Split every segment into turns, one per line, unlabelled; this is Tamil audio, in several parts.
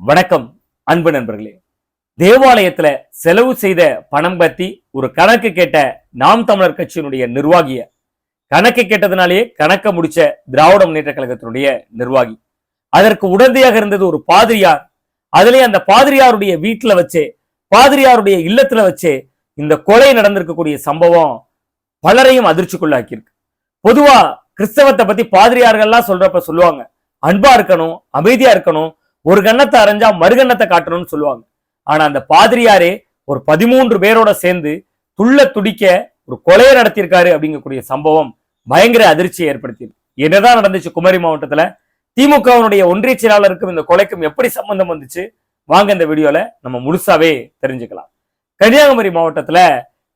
வணக்கம் அன்பு நண்பர்களே. தேவாலயத்துல செலவு செய்த பணம் பத்தி ஒரு கணக்கு கேட்ட நாம் தமிழர் கட்சியினுடைய நிர்வாகிய கணக்கு கேட்டதுனாலேயே கணக்க முடிச்ச திராவிட முன்னேற்ற கழகத்தினுடைய நிர்வாகி. அதற்கு உடந்தையாக இருந்தது ஒரு பாதிரியார். அதுலயே அந்த பாதிரியாருடைய வீட்டுல வச்சே பாதிரியாருடைய இல்லத்துல வச்சே இந்த கொலை நடந்திருக்கக்கூடிய சம்பவம் பலரையும் அதிர்ச்சிக்குள்ளாக்கியிருக்கு. பொதுவா கிறிஸ்தவத்தை பத்தி பாதிரியார்கள்லாம் சொல்றப்ப சொல்லுவாங்க அன்பா இருக்கணும் அமைதியா இருக்கணும் ஒரு கண்ணத்தை அரைஞ்சா மறுகண்ணத்தை காட்டணும்னு சொல்லுவாங்க. ஆனா அந்த பாதிரியாரே ஒரு பதிமூன்று பேரோட சேர்ந்து துள்ள துடிக்க ஒரு கொலையை நடத்தியிருக்காரு அப்படிங்கக்கூடிய சம்பவம் பயங்கர அதிர்ச்சியை ஏற்படுத்தியது. என்னதான் நடந்துச்சு குமரி மாவட்டத்துல? திமுகவினுடைய ஒன்றிய செயலாளருக்கும் இந்த கொலைக்கும் எப்படி சம்பந்தம் வந்துச்சு? வாங்க இந்த வீடியோல நம்ம முழுசாவே தெரிஞ்சுக்கலாம். கன்னியாகுமரி மாவட்டத்துல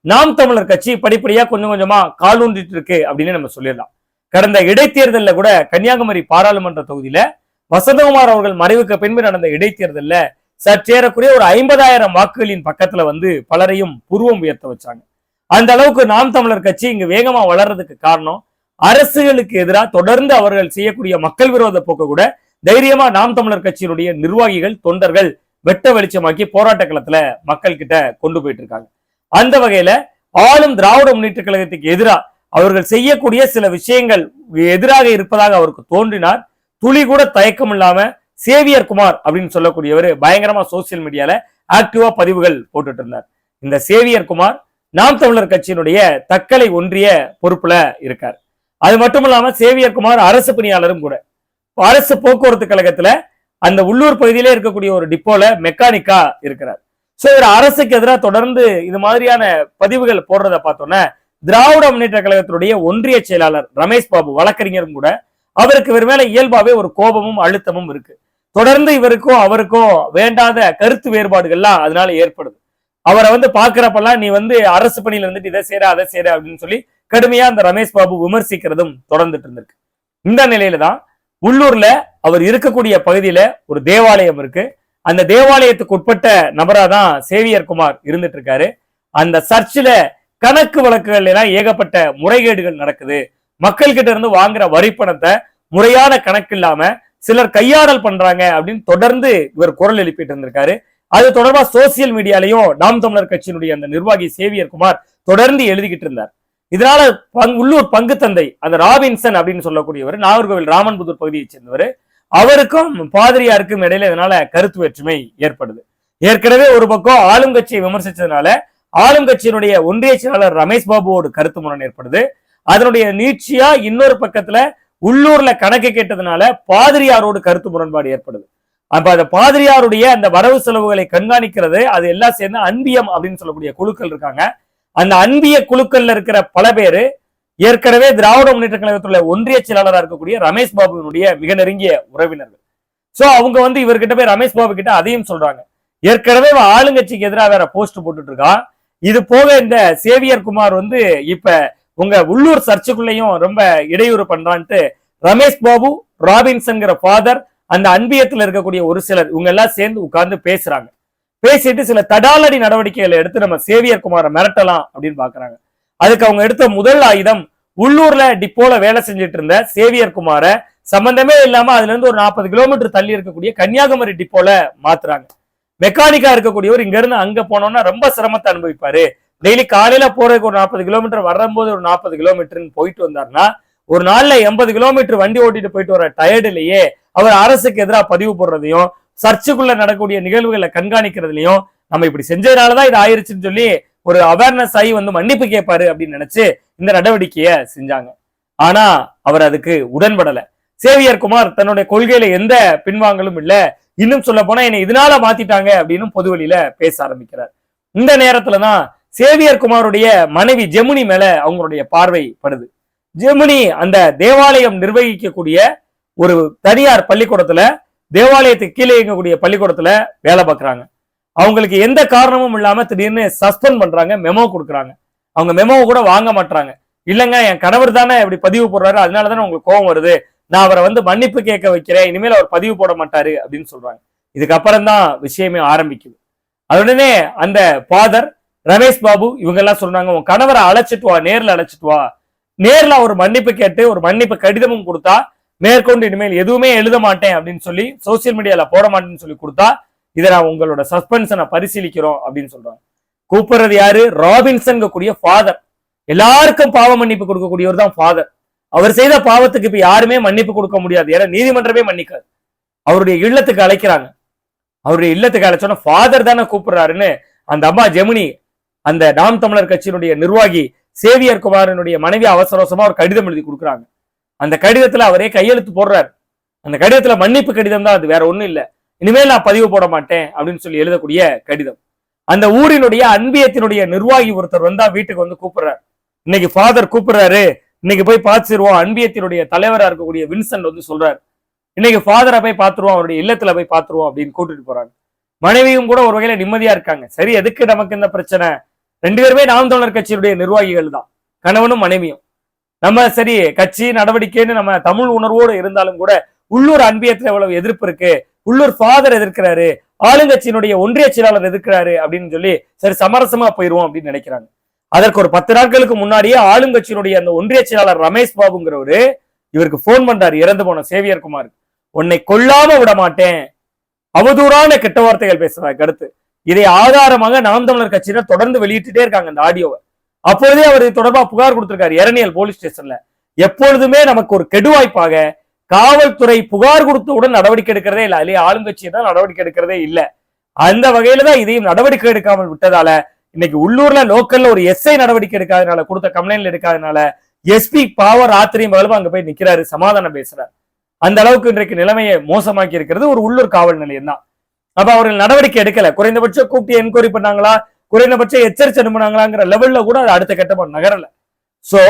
நாம் தமிழர் கட்சி படிப்படியா கொஞ்சம் கொஞ்சமா கால் ஊன்றிட்டு இருக்கு அப்படின்னு நம்ம சொல்லிடலாம். கடந்த இடைத்தேர்தலில் கூட கன்னியாகுமரி பாராளுமன்ற தொகுதியில வசந்தகுமார் அவர்கள் மறைவுக்கு பின்பு நடந்த இடைத்தேர்தலில் சற்றேறக்குரிய ஒரு ஐம்பதாயிரம் வாக்குகளின் பக்கத்துல வந்து பலரையும் புருவம் உயர்த்த வச்சாங்க. அந்த அளவுக்கு நாம் தமிழர் கட்சி இங்கு வேகமா வளர்றதுக்கு காரணம் அரசுகளுக்கு எதிராக தொடர்ந்து அவர்கள் செய்யக்கூடிய மக்கள் விரோத போக்க கூட தைரியமா நாம் தமிழர் கட்சியினுடைய நிர்வாகிகள் தொண்டர்கள் வெட்ட வெளிச்சமாக்கி போராட்ட களத்துல மக்கள் கிட்ட கொண்டு போயிட்டு இருக்காங்க அந்த வகையில ஆளும் திராவிட முன்னேற்ற கழகத்துக்கு எதிராக அவர்கள் செய்யக்கூடிய சில விஷயங்கள் எதிராக இருப்பதாக அவருக்கு தோன்றினார். துளி கூட தயக்கம் இல்லாம சேவியர் குமார் அப்படின்னு சொல்லக்கூடியவர் பயங்கரமா சோசியல் மீடியால ஆக்டிவா பதிவுகள் போட்டுட்டு இருந்தார். இந்த சேவியர் குமார் நாம் தமிழர் கட்சியினுடைய தக்கலை ஒன்றிய பொறுப்புல இருக்கார். அது மட்டும் இல்லாம சேவியர் குமார் அரசு பணியாளரும் கூட. அரசு போக்குவரத்து கழகத்துல அந்த உள்ளூர் பகுதியிலே இருக்கக்கூடிய ஒரு டிப்போல மெக்கானிக்கா இருக்கிறார். சோ இவர் அரசுக்கு எதிராக தொடர்ந்து இது மாதிரியான பதிவுகள் போடுறத பார்த்தோன்னா திராவிட முன்னேற்ற கழகத்தினுடைய ஒன்றிய செயலாளர் ரமேஷ் பாபு வழக்கறிஞரும் கூட அவருக்கு இவர் மேல இயல்பாவே ஒரு கோபமும் அழுத்தமும் இருக்கு. தொடர்ந்து இவருக்கும் அவருக்கும் வேண்டாத கருத்து வேறுபாடுகள்லாம் அதனால ஏற்படுது. அவரை வந்து பாக்குறப்பெல்லாம் நீ வந்து அரசு பணியில இருந்துட்டு இதை செய்யற அதை செய்யற அப்படின்னு சொல்லி கடுமையா அந்த ரமேஷ் பாபு விமர்சிக்கிறதும் தொடர்ந்துட்டு இருந்திருக்கு. இந்த நிலையில தான் உள்ளூர்ல அவர் இருக்கக்கூடிய பகுதியில ஒரு தேவாலயம் இருக்கு. அந்த தேவாலயத்துக்கு உட்பட்ட நபரா தான் சேவியர் குமார் இருந்துட்டு இருக்காரு. அந்த சர்ச்சில் கணக்கு வழக்குகள் எல்லாம் ஏகப்பட்ட முறைகேடுகள் நடக்குது. மக்கள் கிட்ட இருந்து வாங்குற வரி பணத்தை முறையான கணக்கு இல்லாம சிலர் கையாடல் பண்றாங்க அப்படின்னு தொடர்ந்து இவர் குரல் எழுப்பிட்டு இருந்திருக்காரு. அது தொடர்பா சோசியல் மீடியாலையும் நாம் தமிழர் கட்சியினுடைய அந்த நிர்வாகி சேவியர் குமார் தொடர்ந்து எழுதிக்கிட்டு இருந்தார். இதனால உள்ளூர் பங்கு தந்தை அந்த ராபின்சன் அப்படின்னு சொல்லக்கூடியவர் நாகர்கோவில் ராமன்புதூர் பகுதியை சேர்ந்தவர். அவருக்கும் பாதிரியாருக்கும் இடையில இதனால கருத்து வேற்றுமை ஏற்படுது. ஏற்கனவே ஒரு பக்கம் ஆளுங்கட்சியை விமர்சிச்சதுனால ஆளுங்கட்சியினுடைய ஒன்றிய செயலாளர் ரமேஷ் பாபுவோடு கருத்து முரண் ஏற்படுது. அதனுடைய நீட்சியா இன்னொரு பக்கத்துல உள்ளூர்ல கணக்கு கேட்டதுனால பாதிரியாரோடு கருத்து முரண்பாடு ஏற்படுது. அப்ப அந்த பாதிரியாருடைய அந்த வரவு செலவுகளை கண்காணிக்கிறது அது எல்லாம் சேர்ந்து அன்பியம் அப்படின்னு சொல்லக்கூடிய குழுக்கள் இருக்காங்க. அந்த அன்பிய குழுக்கள்ல இருக்கிற பல பேரு ஏற்கனவே திராவிட முன்னேற்ற கழகத்துல ஒன்றிய செயலாளராக இருக்கக்கூடிய ரமேஷ் பாபுவினுடைய மிக நெருங்கிய உறவினர்கள். சோ அவங்க வந்து இவர்கிட்ட போய் ரமேஷ் பாபு கிட்ட அதையும் சொல்றாங்க. ஏற்கனவே ஆளுங்கட்சிக்கு எதிராக வேற போஸ்ட் போட்டுட்டு இருக்கான். இது போக இந்த சேவியர் குமார் வந்து இப்ப உங்க உள்ளூர் சர்ச்சுக்குள்ளேயும் ரொம்ப இடையூறு பண்றான்ட்டு ரமேஷ் பாபு ராபின்சன்கிற ஃபாதர் அந்த அன்பியத்தில் இருக்கக்கூடிய ஒரு சிலர் இவங்க எல்லாம் சேர்ந்து உட்கார்ந்து பேசுறாங்க. பேசிட்டு சில தடாலடி நடவடிக்கைகளை எடுத்து நம்ம சேவியர் குமாரை மிரட்டலாம் அப்படின்னு பாக்குறாங்க. அதுக்கு அவங்க எடுத்த முதல் ஆயுதம் உள்ளூர்ல டிப்போல வேலை செஞ்சுட்டு இருந்த சேவியர் குமார சம்பந்தமே இல்லாம அதுல இருந்து ஒரு நாற்பது கிலோமீட்டர் தள்ளி இருக்கக்கூடிய கன்னியாகுமரி டிப்போல மாத்துறாங்க. மெக்கானிக்கா இருக்கக்கூடியவர் இங்க இருந்து அங்க போனோம்னா ரொம்ப சிரமத்தை அனுபவிப்பாரு. டெய்லி காலையில போறதுக்கு ஒரு நாற்பது கிலோமீட்டர் வரும்போது ஒரு நாற்பது கிலோமீட்டர்னு போயிட்டு வந்தாருன்னா ஒரு நாள்ல எண்பது கிலோமீட்டர் வண்டி ஓட்டிட்டு போயிட்டு வர டயர்டுலயே அவர் அரசுக்கு எதிராக பதிவு போடுறதையும் சர்ச்சுக்குள்ள நடக்கக்கூடிய நிகழ்வுகளை கண்காணிக்கிறதுலயும் நம்ம இப்படி செஞ்சதுனாலதான் இது ஆயிருச்சுன்னு சொல்லி ஒரு அவேர்னஸ் ஆகி வந்து மன்னிப்பு கேட்பாரு அப்படின்னு நினைச்சு இந்த நடவடிக்கையை செஞ்சாங்க. ஆனா அவர் அதுக்கு உடன்படல. சேவியர் குமார் தன்னுடைய கொள்கையில எந்த பின்வாங்கலும் இல்ல. இன்னும் சொல்ல போனா என்னை இதனால மாத்திட்டாங்க அப்படின்னு பொதுவெளியில பேச ஆரம்பிக்கிறார். இந்த நேரத்துலதான் சேவியர் குமாருடைய மனைவி ஜெமுனி மேல அவங்களுடைய பார்வை படுது. ஜெமினி அந்த தேவாலயம் நிர்வகிக்கக்கூடிய ஒரு தனியார் பள்ளிக்கூடத்துல தேவாலயத்துக்கு கீழே இயங்கக்கூடிய பள்ளிக்கூடத்துல வேலை பார்க்குறாங்க. அவங்களுக்கு எந்த காரணமும் இல்லாம திடீர்னு சஸ்பெண்ட் பண்றாங்க மெமோ கொடுக்குறாங்க. அவங்க மெமோவை கூட வாங்க மாட்டாங்க இல்லைங்க என் கணவர் தானே இப்படி பதிவு போடுறாரு அதனால தானே உங்களுக்கு கோவம் வருது. நான் அவரை வந்து மன்னிப்பு கேட்க வைக்கிறேன் இனிமேல் அவர் பதிவு போட மாட்டாரு அப்படின்னு சொல்றாங்க. இதுக்கப்புறம் தான் விஷயமே ஆரம்பிக்குது. அதனே அந்த ஃபாதர் ரமேஷ் பாபு இவங்க எல்லாம் சொன்னாங்க உன் கணவரை அழைச்சிட்டு வா நேர்ல அழைச்சிட்டு வா. நேர்ல ஒரு மன்னிப்பு கேட்டு ஒரு மன்னிப்பு கடிதமும் கொடுத்தா மேற்கொண்டு இனிமேல் எதுவுமே எழுத மாட்டேன் அப்படின்னு சொல்லி சோசியல் மீடியால போட மாட்டேன்னு சொல்லி கொடுத்தா இதை நான் உங்களோட சஸ்பென்ஷனை பரிசீலிக்கிறோம் அப்படின்னு சொல்றாங்க. கூப்பிடுறது யாரு? ராபின்சன் கூடிய ஃபாதர் எல்லாருக்கும் பாவ மன்னிப்பு கொடுக்கக்கூடியவர் தான் ஃபாதர் அவர் செய்த பாவத்துக்கு இப்ப யாருமே மன்னிப்பு கொடுக்க முடியாது. ஏன்னா நீதிமன்றமே மன்னிக்காது. அவருடைய இல்லத்துக்கு அழைக்கிறாங்க. அவருடைய இல்லத்துக்கு அழைச்சோன்னா ஃபாதர் தானே கூப்பிடுறாருன்னு. அந்த அம்மா ஜெமினி அந்த நாம் தமிழர் கட்சியினுடைய நிர்வாகி சேவியர் குமாரனுடைய மனைவி அவசர அவசரமா ஒரு கடிதம் எழுதி கொடுக்குறாங்க. அந்த கடிதத்துல அவரே கையெழுத்து போடுறாரு. அந்த கடிதத்துல மன்னிப்பு கடிதம் தான் அது வேற ஒண்ணும் இல்ல. இனிமேல் நான் பதிவு போட மாட்டேன் அப்படின்னு சொல்லி எழுதக்கூடிய கடிதம். அந்த ஊரினுடைய அன்பியத்தினுடைய நிர்வாகி ஒருத்தர் வந்தா வீட்டுக்கு வந்து கூப்பிடுறாரு. இன்னைக்கு ஃபாதர் கூப்பிடுறாரு. இன்னைக்கு போய் பார்த்துருவோம். அன்பியத்தினுடைய தலைவரா இருக்கக்கூடிய வின்சென்ட் வந்து சொல்றாரு. இன்னைக்கு ஃபாதரை போய் பார்த்துருவோம். அவருடைய இல்லத்துல போய் பார்த்துருவோம் அப்படின்னு கூட்டிட்டு போறாங்க. மனைவியும் கூட ஒரு வகையில நிம்மதியா இருக்காங்க. சரி எதுக்கு நமக்கு இந்த பிரச்சனை? ரெண்டு பேருமே நாம் தமிழர் கட்சியினுடைய நிர்வாகிகள் தான். கணவனும் மனைவியும். நம்ம சரி கட்சி நடவடிக்கைன்னு நம்ம தமிழ் உணர்வோடு இருந்தாலும் கூட உள்ளூர் அன்பியத்துல எவ்வளவு எதிர்ப்பு இருக்கு உள்ளூர் ஃபாதர் எதிர்க்கிறாரு ஆளுங்கட்சியினுடைய ஒன்றிய செயலாளர் எதிர்க்கிறாரு அப்படின்னு சொல்லி சரி சமரசமா போயிருவோம் அப்படின்னு நினைக்கிறாங்க. அதற்கு ஒரு பத்து நாட்களுக்கு முன்னாடியே ஆளுங்கட்சியினுடைய அந்த ஒன்றிய செயலாளர் ரமேஷ் பாபுங்கிறவரு இவருக்கு போன் பண்றாரு இறந்து போன சேவியர் குமார். உன்னை கொல்லாம விட மாட்டேன் அவதூறான கெட்ட வார்த்தைகள் பேசுறாங்க அடுத்து இதை ஆதாரமாக நாம் தமிழர் கட்சியினர் தொடர்ந்து வெளியிட்டுட்டே இருக்காங்க இந்த ஆடியோவை. அப்பொழுதே அவர் தொடர்பாக தொடர்பா புகார் கொடுத்திருக்காரு இரணியல் போலீஸ் ஸ்டேஷன்ல. எப்பொழுதுமே நமக்கு ஒரு கெடுவாய்ப்பாக காவல்துறை புகார் கொடுத்தவுடன் நடவடிக்கை எடுக்கிறதே இல்ல. அல்லையா ஆளுங்கட்சி தான் நடவடிக்கை எடுக்கிறதே இல்ல. அந்த வகையில தான் இதையும் நடவடிக்கை எடுக்காமல் விட்டதால இன்னைக்கு உள்ளூர்ல லோக்கல்ல ஒரு எஸ்ஐ நடவடிக்கை எடுக்காதனால கொடுத்த கம்ப்ளைண்ட்ல எடுக்காதனால எஸ்பி பாவர் ஆத்திரியும் பகலும் அங்க போய் நிக்கிறாரு சமாதானம் பேசுறாரு. அந்த அளவுக்கு இன்றைக்கு நிலைமையை மோசமாக்கி இருக்கிறது ஒரு உள்ளூர் காவல் நிலையம் தான் அப்ப அவர்கள் நடவடிக்கை எடுக்கல. குறைந்தபட்சம் கூப்பிட்டு என்கொயரி பண்ணாங்களா? குறைந்தபட்சம் எச்சரிக்கை அனுப்புனாங்களாங்கிற லெவல்ல கூட அது அடுத்த கட்டமா நகரல. சோ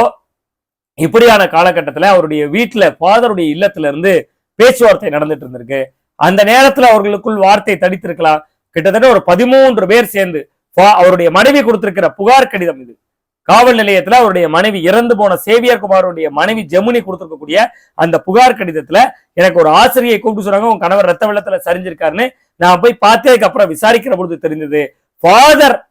இப்படியான காலகட்டத்துல அவருடைய வீட்டுல ஃபாதருடைய இல்லத்துல இருந்து பேச்சுவார்த்தை நடந்துட்டு இருந்திருக்கு. அந்த நேரத்துல அவர்களுக்குள் வார்த்தை தடித்திருக்கலாம். கிட்டத்தட்ட ஒரு பதிமூன்று பேர் சேர்ந்து அவருடைய மனைவி கொடுத்திருக்கிற புகார் கடிதம் இது. காவல் நிலையத்துல அவருடைய மனைவி இறந்து போன சேவியர் குமாருடைய மனைவி ஜெமுனி கொடுத்துருக்கக்கூடிய அந்த புகார் கடிதத்துல எனக்கு ஒரு ஆசிரியை கூப்பிட்டு சொன்னாங்க உன் கணவர் ரத்த வெள்ளத்துல சரிஞ்சிருக்காருன்னு நான் போய் பார்த்து அதுக்கப்புறம் விசாரிக்கிற பொழுது தெரிந்தது. ஃபாதர்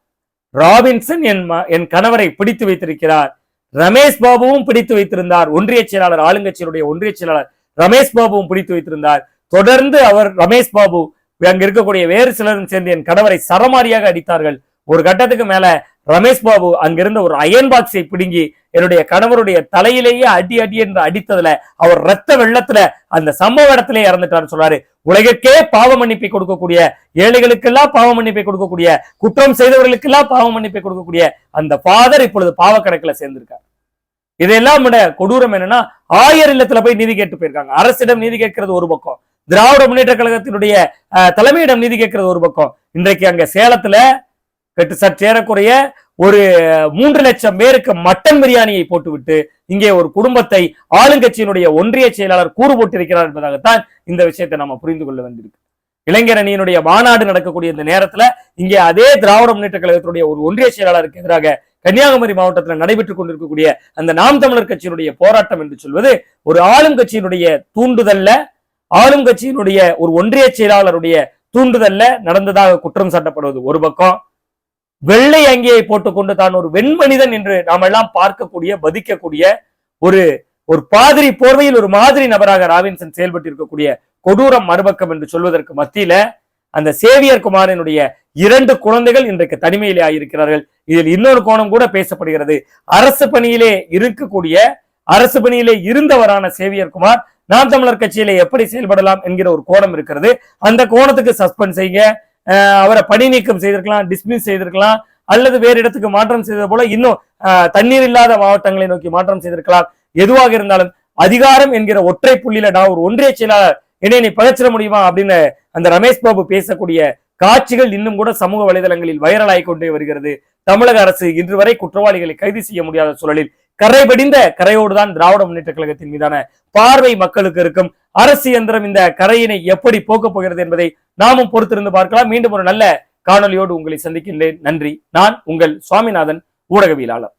ராபின்சன் என் ம- என் கணவரை பிடித்து வைத்திருக்கிறார். ரமேஷ் பாபுவும் பிடித்து வைத்திருந்தார். ஒன்றிய செயலாளர் ஆளுங்கட்சியினுடைய ஒன்றிய செயலாளர் ரமேஷ் பாபுவும் பிடித்து வைத்திருந்தார். தொடர்ந்து அவர் ரமேஷ் பாபு அங்க இருக்கக்கூடிய வேறு சிலரும் சேர்ந்து என் கணவரை சரமாரியாக அடித்தார்கள். ஒரு கட்டத்துக்கு மேல ரமேஷ் பாபு அங்கிருந்த ஒரு அயன் பாக்ஸை பிடுங்கி என்னுடைய கணவருடைய தலையிலேயே அடி அடி என்று அடித்ததுல அவர் ரத்த வெள்ளத்துல அந்த சம்பவ இடத்திலே இறந்துட்டார்னு சொல்றாரு. உலகிற்கே பாவ மன்னிப்பை கொடுக்கக்கூடிய ஏழைகளுக்கெல்லாம் பாவ மன்னிப்பை கொடுக்கக்கூடிய குற்றம் செய்தவர்களுக்கெல்லாம் பாவ மன்னிப்பை கொடுக்கக்கூடிய அந்த ஃபாதர் இப்பொழுது பாவ கணக்குல சேர்ந்திருக்கார். இதெல்லாம் விட கொடூரம் என்னன்னா ஆயர் இல்லத்துல போய் நீதி கேட்டு போயிருக்காங்க. அரசிடம் நீதி கேட்கிறது ஒரு பக்கம். திராவிட முன்னேற்ற கழகத்தினுடைய அஹ், தலைமையிடம் நீதி கேட்கிறது ஒரு பக்கம். இன்றைக்கு அங்க சேலத்துல கட்டு சற்றேறக்குறைய ஒரு மூன்று லட்சம் பேருக்கு மட்டன் பிரியாணியை போட்டுவிட்டு இங்கே ஒரு குடும்பத்தை ஆளுங்கட்சியினுடைய ஒன்றிய செயலாளர் கூறு போட்டிருக்கிறார் என்பதாகத்தான் இந்த விஷயத்தை நம்ம புரிந்து கொள்ள வேண்டியிருக்கு. இளைஞர் அணியினுடைய மாநாடு நடக்கக்கூடிய இந்த நேரத்துல இங்கே அதே திராவிட முன்னேற்ற கழகத்தினுடைய ஒரு ஒன்றிய செயலாளருக்கு எதிராக கன்னியாகுமரி மாவட்டத்தில் நடைபெற்றுக் கொண்டிருக்கக்கூடிய அந்த நாம் தமிழர் கட்சியினுடைய போராட்டம் என்று சொல்வது ஒரு ஆளும் கட்சியினுடைய தூண்டுதல்ல ஆளும் கட்சியினுடைய ஒரு ஒன்றிய செயலாளருடைய தூண்டுதல்ல நடந்ததாக குற்றம் சாட்டப்படுவது ஒரு பக்கம். வெள்ளை அங்கியை போட்டுக்கொண்டு தான் ஒரு வெண்மனிதன் என்று நாம் எல்லாம் பார்க்கக்கூடிய பதிக்கக்கூடிய ஒரு ஒரு பாதிரி போர்வையில் ஒரு மாதிரி நபராக ராபின்சன் செயல்பட்டு இருக்கக்கூடிய கொடூரம் மறுபக்கம் என்று சொல்வதற்கு மத்தியில அந்த சேவியர் குமாரனுடைய இரண்டு குழந்தைகள் இன்றைக்கு தனிமையிலே ஆகியிருக்கிறார்கள் இதில் இன்னொரு கோணம் கூட பேசப்படுகிறது. அரசு பணியிலே இருக்கக்கூடிய அரசு பணியிலே இருந்தவரான சேவியர் குமார் நாம் தமிழர் கட்சியிலே எப்படி செயல்படலாம் என்கிற ஒரு கோணம் இருக்கிறது. அந்த கோணத்துக்கு சஸ்பெண்ட் செய்யுங்க. அவரை பணி நீக்கம் செய்திருக்கலாம் டிஸ்மிஸ் செய்திருக்கலாம் அல்லது வேறு இடத்துக்கு மாற்றம் செய்தது போல இன்னும் தண்ணீர் இல்லாத மாவட்டங்களை நோக்கி மாற்றம் செய்திருக்கலாம். எதுவாக இருந்தாலும் அதிகாரம் என்கிற ஒற்றை புள்ளியில நான் ஒரு ஒன்றிய செயலாளர் என்னை நீ பகச்சிட முடியுமா அப்படின்னு அந்த ரமேஷ் பாபு பேசக்கூடிய காட்சிகள் இன்னும் கூட சமூக வலைதளங்களில் வைரலாகி கொண்டே வருகிறது. தமிழக அரசு இன்று வரை குற்றவாளிகளை கைது செய்ய முடியாத சூழலில் கரை படிந்த கரையோடு தான் திராவிட முன்னேற்ற கழகத்தின் மீதான பார்வை மக்களுக்கு இருக்கும். அரசு இயந்திரம் இந்த கரையினை எப்படி போக்கப் போகிறது என்பதை நாமும் பொறுத்திருந்து பார்க்கலாம். மீண்டும் ஒரு நல்ல காணொலியோடு உங்களை சந்திக்கின்றேன். நன்றி. நான் உங்கள் சுவாமிநாதன் ஊடகவியலாளர்.